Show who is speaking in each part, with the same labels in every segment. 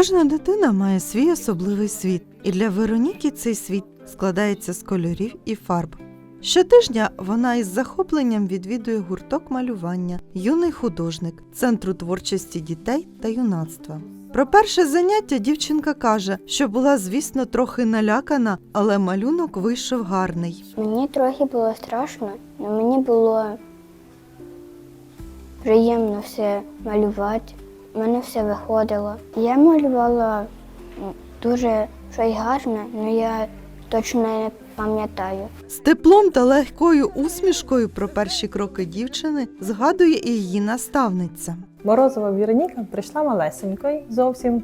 Speaker 1: Кожна дитина має свій особливий світ, і для Вероніки цей світ складається з кольорів і фарб. Щотижня вона із захопленням відвідує гурток малювання Юний художник Центру творчості дітей та юнацтва. Про перше заняття дівчинка каже, що була, звісно, трохи налякана, але малюнок вийшов гарний.
Speaker 2: Мені трохи було страшно, але мені було приємно все малювати. Мене все виходило. Я малювала дуже щось гарне, але я точно не пам'ятаю.
Speaker 1: З теплом та легкою усмішкою про перші кроки дівчини згадує і її наставниця.
Speaker 3: Морозова Віроніка прийшла малесенькою, зовсім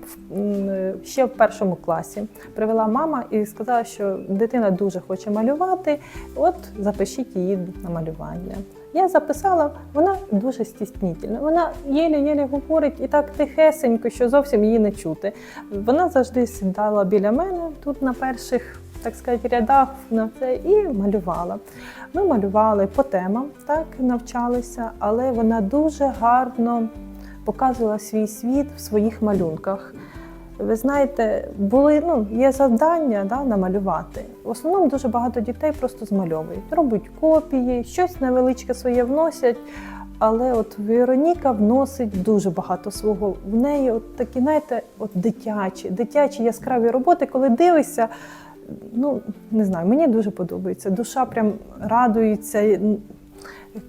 Speaker 3: ще в першому класі. Привела мама і сказала, що дитина дуже хоче малювати. От запишіть її на малювання. Я записала, вона дуже стіснітельна. Вона єле-єле говорить і так тихесенько, що зовсім її не чути. Вона завжди сідала біля мене тут на перших, так сказати, рядах на це і малювала. Ми малювали по темам, так навчалися, але вона дуже гарно показувала свій світ в своїх малюнках. Ви знаєте, були ну, є завдання да, намалювати. В основному дуже багато дітей просто змальовують, роблять копії, щось невеличке своє вносять. Але от Вероніка вносить дуже багато свого. В неї от такі, знаєте, от дитячі, дитячі яскраві роботи, коли дивишся, ну не знаю, мені дуже подобається. Душа прям радується,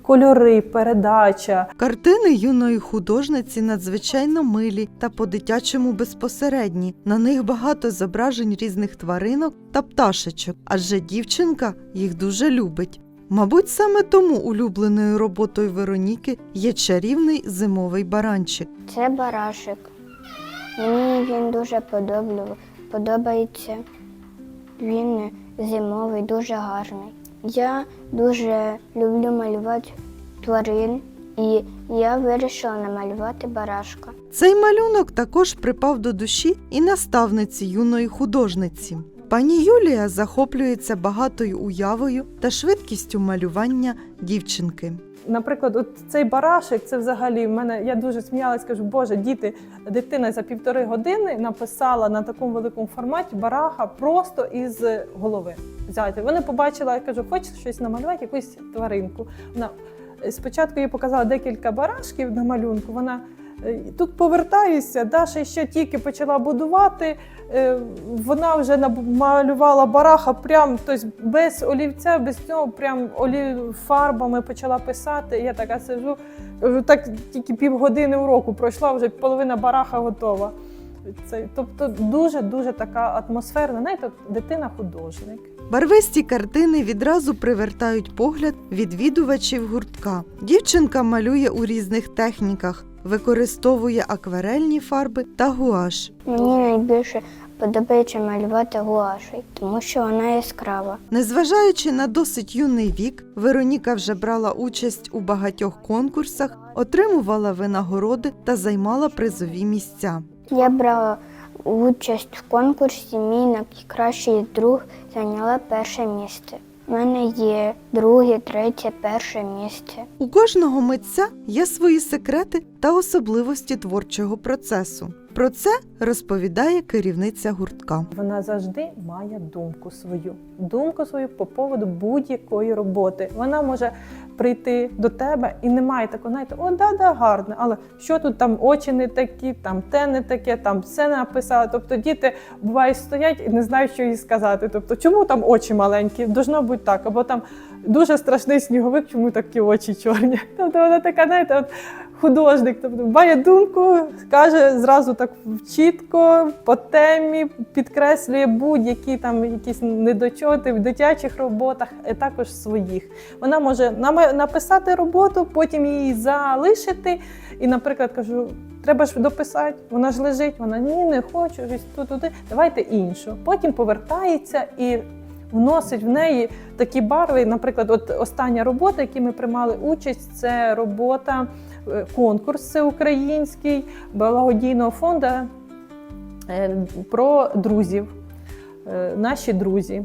Speaker 3: кольори, передача.
Speaker 1: Картини юної художниці надзвичайно милі та по-дитячому безпосередні. На них багато зображень різних тваринок та пташечок, адже дівчинка їх дуже любить. Мабуть, саме тому улюбленою роботою Вероніки є чарівний зимовий баранчик.
Speaker 2: Це барашик. Мені він дуже подобав- подобається. Він зимовий, дуже гарний. Я дуже люблю малювати тварин, і я вирішила намалювати барашка.
Speaker 1: Цей малюнок також припав до душі і наставниці юної художниці. Пані Юлія захоплюється багатою уявою та швидкістю малювання дівчинки.
Speaker 3: Наприклад, от цей барашек, це взагалі в мене. Я дуже сміялась, кажу, боже, діти, дитина за півтори години написала на такому великому форматі бараха просто із голови. Взяти. Вони побачила, я кажу, хочеш щось намалювати, якусь тваринку. Вона спочатку їй показала декілька барашків на малюнку. Вона тут повертаюся, Даша ще тільки почала будувати. е, Вона вже намалювала бараха прям тобто без олівця, без цього, прям олі... фарбами почала писати. Я така сижу, так тільки півгодини уроку пройшла, вже половина бараха готова. Це, тобто дуже-дуже така атмосферна, знаєте, дитина художник.
Speaker 1: Барвисті картини відразу привертають погляд відвідувачів гуртка. Дівчинка малює у різних техніках, використовує акварельні фарби та гуаш.
Speaker 2: Мені найбільше подобається малювати гуашей, тому що вона яскрава.
Speaker 1: Незважаючи на досить юний вік, Вероніка вже брала участь у багатьох конкурсах, отримувала винагороди та займала призові місця.
Speaker 2: Я брала участь в конкурсі. Мій найкращий друг зайняла перше місце. У мене є друге, третє, перше місце.
Speaker 1: У кожного митця є свої секрети та особливості творчого процесу. Про це розповідає керівниця гуртка.
Speaker 3: Вона завжди має думку свою, думку свою по поводу будь-якої роботи. Вона може прийти до тебе і немає такого, знаєте, о, да, да, гарне, але що тут там очі не такі, там те не таке, там все написала. Тобто діти буває стоять і не знають, що їй сказати. Тобто, чому там очі маленькі? Должно бути так, або там дуже страшний сніговик, чому такі очі чорні. Тобто вона така, знаєте, от художник, тобто має думку, каже зразу так чітко, по темі, підкреслює будь-які там якісь недочоти в дитячих роботах, і також своїх. Вона може написати роботу, потім її залишити. І, наприклад, кажу, треба ж дописати, вона ж лежить, вона ні, не хочу, тут, туди, давайте іншу. Потім повертається і вносить в неї такі барви. Наприклад, от остання робота, яку ми приймали участь, це робота, е, конкурс всеукраїнський благодійного фонду е, про друзів. Е, Наші друзі.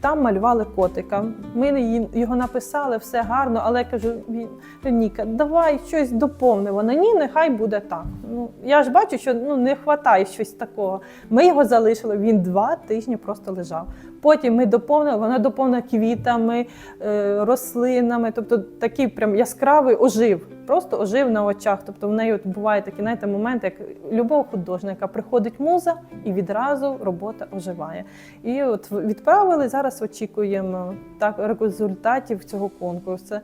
Speaker 3: там малювали котика. Ми його написали, все гарно, але я кажу, «Ві- Ніка, давай щось доповни. Вона ні, нехай буде так. Ну я ж бачу, що ну не вистачає щось такого. Ми його залишили. Він два тижні просто лежав. Потім ми доповнили, вона доповнила квітами, е, рослинами, тобто такий прям яскравий ожив, просто ожив на очах. Тобто в неї от буває такі знаєте, моменти, як любого художника. Приходить муза і відразу робота оживає. І от відправили зараз. Очікуємо так результатів цього конкурсу.